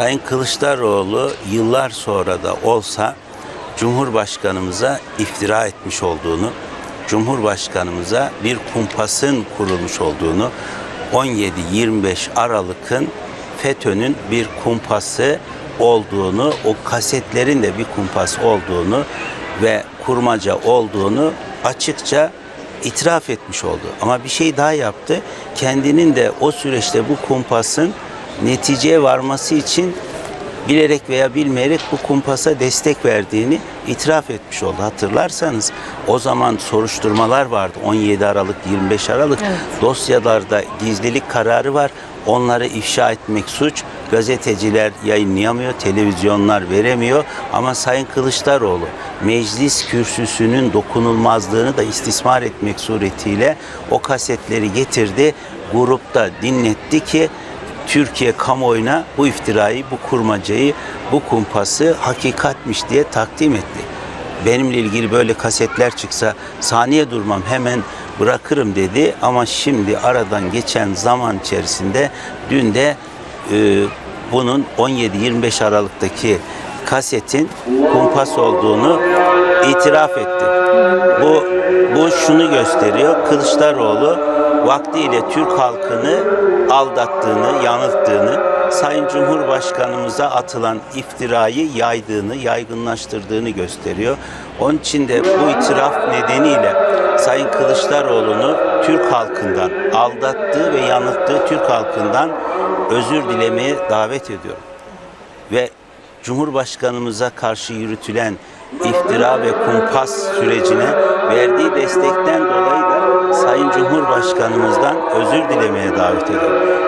Sayın Kılıçdaroğlu yıllar sonra da olsa Cumhurbaşkanımıza iftira etmiş olduğunu, Cumhurbaşkanımıza bir kumpasın kurulmuş olduğunu, 17-25 Aralık'ın FETÖ'nün bir kumpası olduğunu, o kasetlerin de bir kumpas olduğunu ve kurmaca olduğunu açıkça itiraf etmiş oldu. Ama bir şey daha yaptı. Kendinin de o süreçte bu kumpasın neticeye varması için bilerek veya bilmeyerek bu kumpasa destek verdiğini itiraf etmiş oldu. Hatırlarsanız o zaman soruşturmalar vardı. 17 Aralık, 25 Aralık dosyalarda gizlilik kararı var. Onları ifşa etmek suç. Gazeteciler yayınlayamıyor, televizyonlar veremiyor. Ama Sayın Kılıçdaroğlu meclis kürsüsünün dokunulmazlığını da istismar etmek suretiyle o kasetleri getirdi. Grupta dinletti ki Türkiye kamuoyuna bu iftirayı, bu kurmacayı, bu kumpası hakikatmiş diye takdim etti. Benimle ilgili böyle kasetler çıksa saniye durmam hemen bırakırım dedi ama şimdi aradan geçen zaman içerisinde dün de e, bunun 17-25 Aralık'taki kasetin kumpas olduğunu itiraf etti. Bu bu şunu gösteriyor. Kılıçdaroğlu vaktiyle Türk halkını aldattığını, yanılttığını, Sayın Cumhurbaşkanımıza atılan iftirayı yaydığını, yaygınlaştırdığını gösteriyor. Onun için de bu itiraf nedeniyle Sayın Kılıçdaroğlu'nu Türk halkından aldattığı ve yanılttığı Türk halkından özür dilemeye davet ediyorum. Ve Cumhurbaşkanımıza karşı yürütülen iftira ve kumpas sürecine verdiği destekten dolayı da Sayın Cumhurbaşkanımızdan özür dilemeye davet ediyorum.